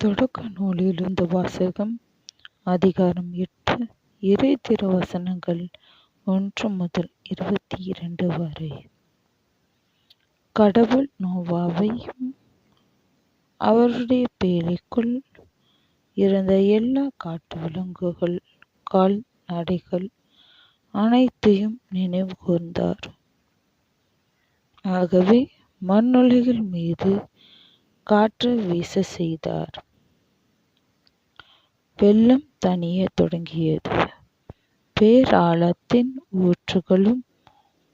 தொடக்க நூலிலிருந்து வாசகம் அதிகாரம் எட்டு இறை திருவசனங்கள் ஒன்று முதல் இருபத்தி இரண்டு வரை. கடவுள் நோவாவையும் அவருடைய பேழைக்குள் இருந்த எல்லா காட்டு விலங்குகள் கால்நடைகள் அனைத்தையும் நினைவு கூர்ந்தார். ஆகவே மண்ணுலகில் மீது காற்று வீச செய்தார். வெள்ளம் தணியத் தொடங்கியது. பேராழத்தின் ஊற்றுகளும்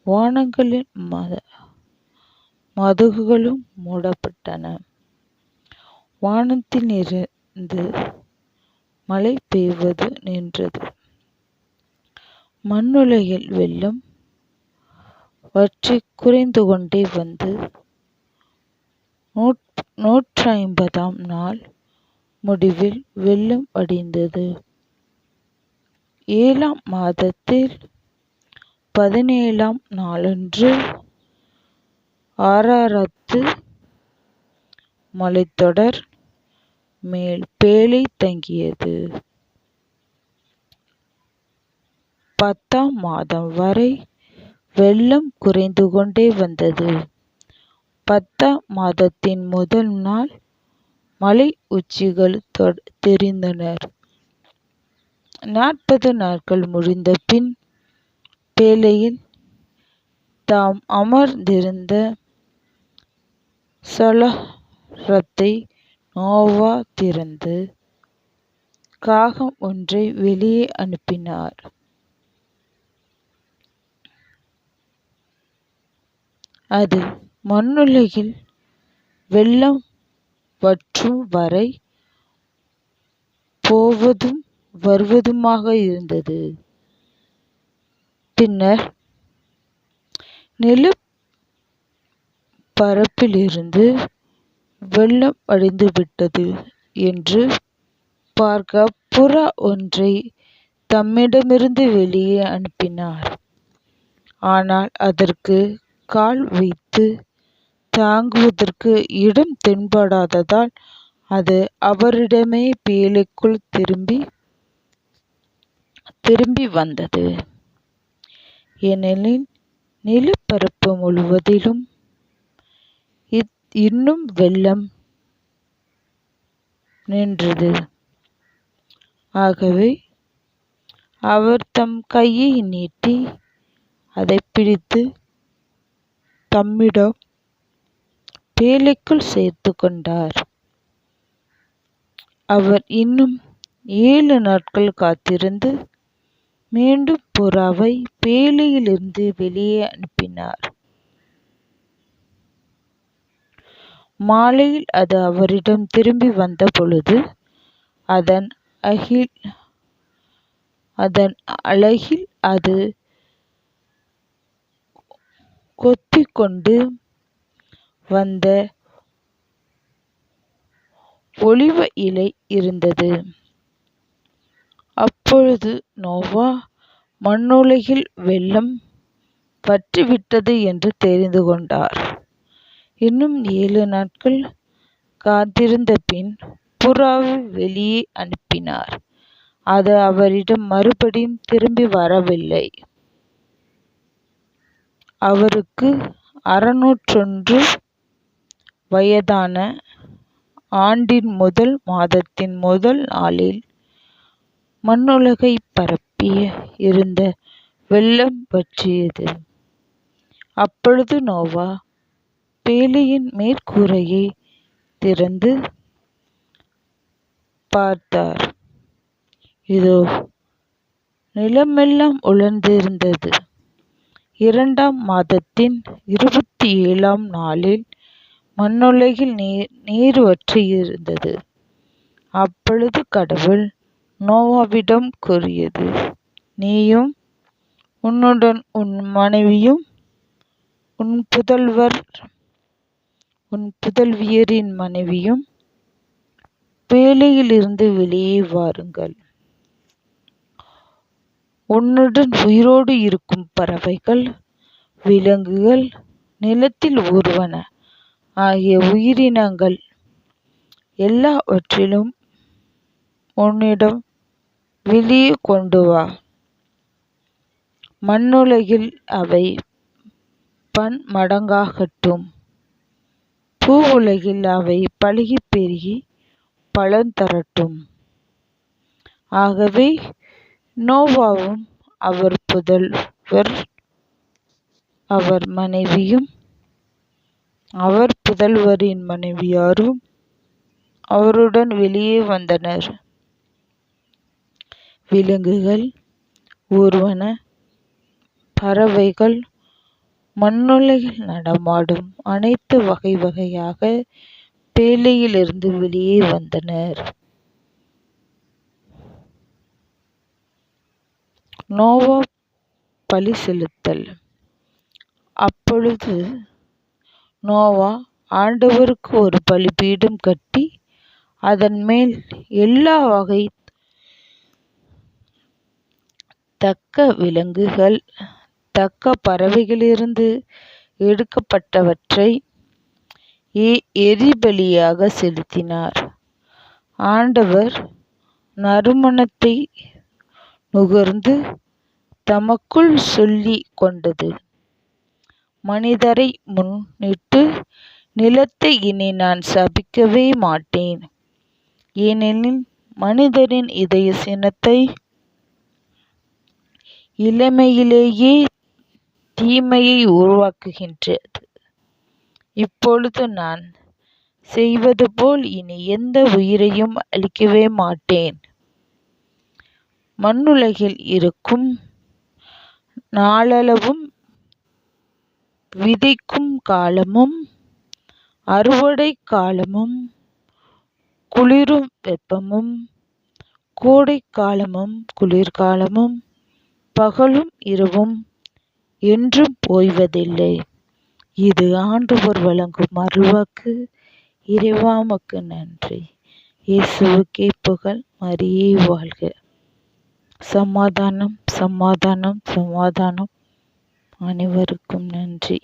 வானங்களின் மத மதகுகளும் மூடப்பட்டன. வானத்திலிருந்து மழை பெய்வது நின்றது. மண்ணுலகில் வெள்ளம் வற்றி குறைந்து கொண்டே வந்து. நூற்றைம்பதாம் நாள் முடிவில் வெள்ளம் வடிந்தது ஏழாம் மாதத்தில் பதினேழாம் நாளன்று ஆராரத்து மலைத்தொடர் மேல் பேழை தங்கியது. பத்தாம் மாதம் வரை வெள்ளம் குறைந்து கொண்டே வந்தது. பத்தாம் மாதத்தின் முதல் நாள் மலை உச்சிகள் தெரிந்தனர். நாற்பது நாட்கள் முடிந்த பின் பேழையில் தாம் அமர்ந்திருந்த சலாரத்தை நோவா திறந்து காகம் ஒன்றை வெளியே அனுப்பினார். அது மண்ணுலகில் வெள்ளம் வற்றும் வரை போவதும் வருவதுமாக இருந்தது. பின்னர் நிலப்பரப்பிலிருந்து வெள்ளம் வடிந்துவிட்டது என்று பார்க்க புறா ஒன்றை தம்மிடமிருந்து வெளியே அனுப்பினார். ஆனால் அதற்கு கால் வைத்து தாங்குவதற்கு இடம் தென்படாததால் அது அவரிடமே பேழைக்குள் திரும்பி திரும்பி வந்தது. ஏனெனில் நிலப்பரப்பு முழுவதிலும் இன்னும் வெள்ளம் நின்றது. ஆகவே அவர் தம் கையை நீட்டி அதை பிடித்து தம்மிடம் வேலைக்குள் சேர்த்து கொண்டார். அவர் இன்னும் ஏழு நாட்கள் காத்திருந்து மீண்டும் புறாவை பேழையிலிருந்து வெளியே அனுப்பினார். மாலையில் அது அவரிடம் திரும்பி வந்த பொழுது அதன் அகில் அதன் அழகில் அது கொத்திக்கொண்டு கொண்டு வந்த ஒலிவ இலை இருந்தது. அப்பொழுது நோவா மண்ணுலகில் வெள்ளம் வற்றிவிட்டது என்று தெரிந்து கொண்டார். இன்னும் ஏழு நாட்கள் காத்திருந்த பின் புறாவை வெளியே அனுப்பினார். அது அவரிடம் மறுபடியும் திரும்பி வரவில்லை. அவருக்கு அறுநூற்றொன்று வயதான ஆண்டின் முதல் மாதத்தின் முதல் நாளில் மண்ணுலகைப் பரப்பி இருந்த வெள்ளம் வற்றியது அப்பொழுது நோவா பேலியின் மேற்கூரையை திறந்து பார்த்தார். இதோ நிலமெல்லாம் உலர்ந்திருந்தது. இரண்டாம் மாதத்தின் இருபத்தி ஏழாம் நாளில் மண்ணுலகில் நீர் நீர் வற்றியிருந்தது அப்பொழுது கடவுள் நோவாவிடம் கூறியது நீயும் உன்னுடன் உன் மனைவியும் உன் புதல்வர் உன் புதல்வியரின் மனைவியும் வேலையிலிருந்து வெளியே வாருங்கள். உன்னுடன் உயிரோடு இருக்கும் பறவைகள் விலங்குகள் நிலத்தில் ஊர்வன. ஆகிய உயிரினங்கள் எல்லாவற்றிலும் உன்னிடம் வெளியே கொண்டு வா. மண்ணுலகில் அவை பன்மடங்காகட்டும் பூவுலகில் அவை பலுகிப் பெருகி பலன் தரட்டும். ஆகவே நோவாவும் அவர் புதல்வர் அவர் மனைவியும் அவர் புதல்வரின் மனைவியாரும் அவருடன் வெளியே வந்தனர். விலங்குகள் ஊர்வன பறவைகள் மண்ணுலகில் நடமாடும் அனைத்து வகை வகையாக பேழையிலிருந்து வெளியே வந்தனர். நோவா பலி செலுத்தல். அப்பொழுது நோவா ஆண்டவருக்கு ஒரு பலிபீடம் கட்டி அதன் மேல் எல்லா வகை தக்க விலங்குகள் தக்க பறவைகளிலிருந்து எடுக்கப்பட்டவற்றை எரிபலியாக செலுத்தினார். ஆண்டவர் நறுமணத்தை நுகர்ந்து தமக்குள் சொல்லி கொண்டது. மனிதரை முன்னிட்டு நிலத்தை இனி நான் சபிக்கவே மாட்டேன். ஏனெனில் மனிதரின் இதய சினத்தை இளமையிலேயே தீமையை உருவாக்குகின்றது. இப்பொழுது நான் செய்வது போல் இனி எந்த உயிரையும் அழிக்கவே மாட்டேன். மண்ணுலகில் இருக்கும் நாளளவும் விதைக்கும் காலமும் அறுவடை காலமும் குளிரும் வெப்பமும் கோடை காலமும் குளிர்காலமும் பகலும் இரவும் என்றும் ஓய்வதில்லை. இது ஆண்டவர் வழங்கும் அருள்வாக்கு. இறைவா உமக்கு நன்றி. இயேசுவுக்கே புகழ். மரியே வாழ்க. சமாதானம் சமாதானம் சமாதானம். அனைவருக்கும் நன்றி.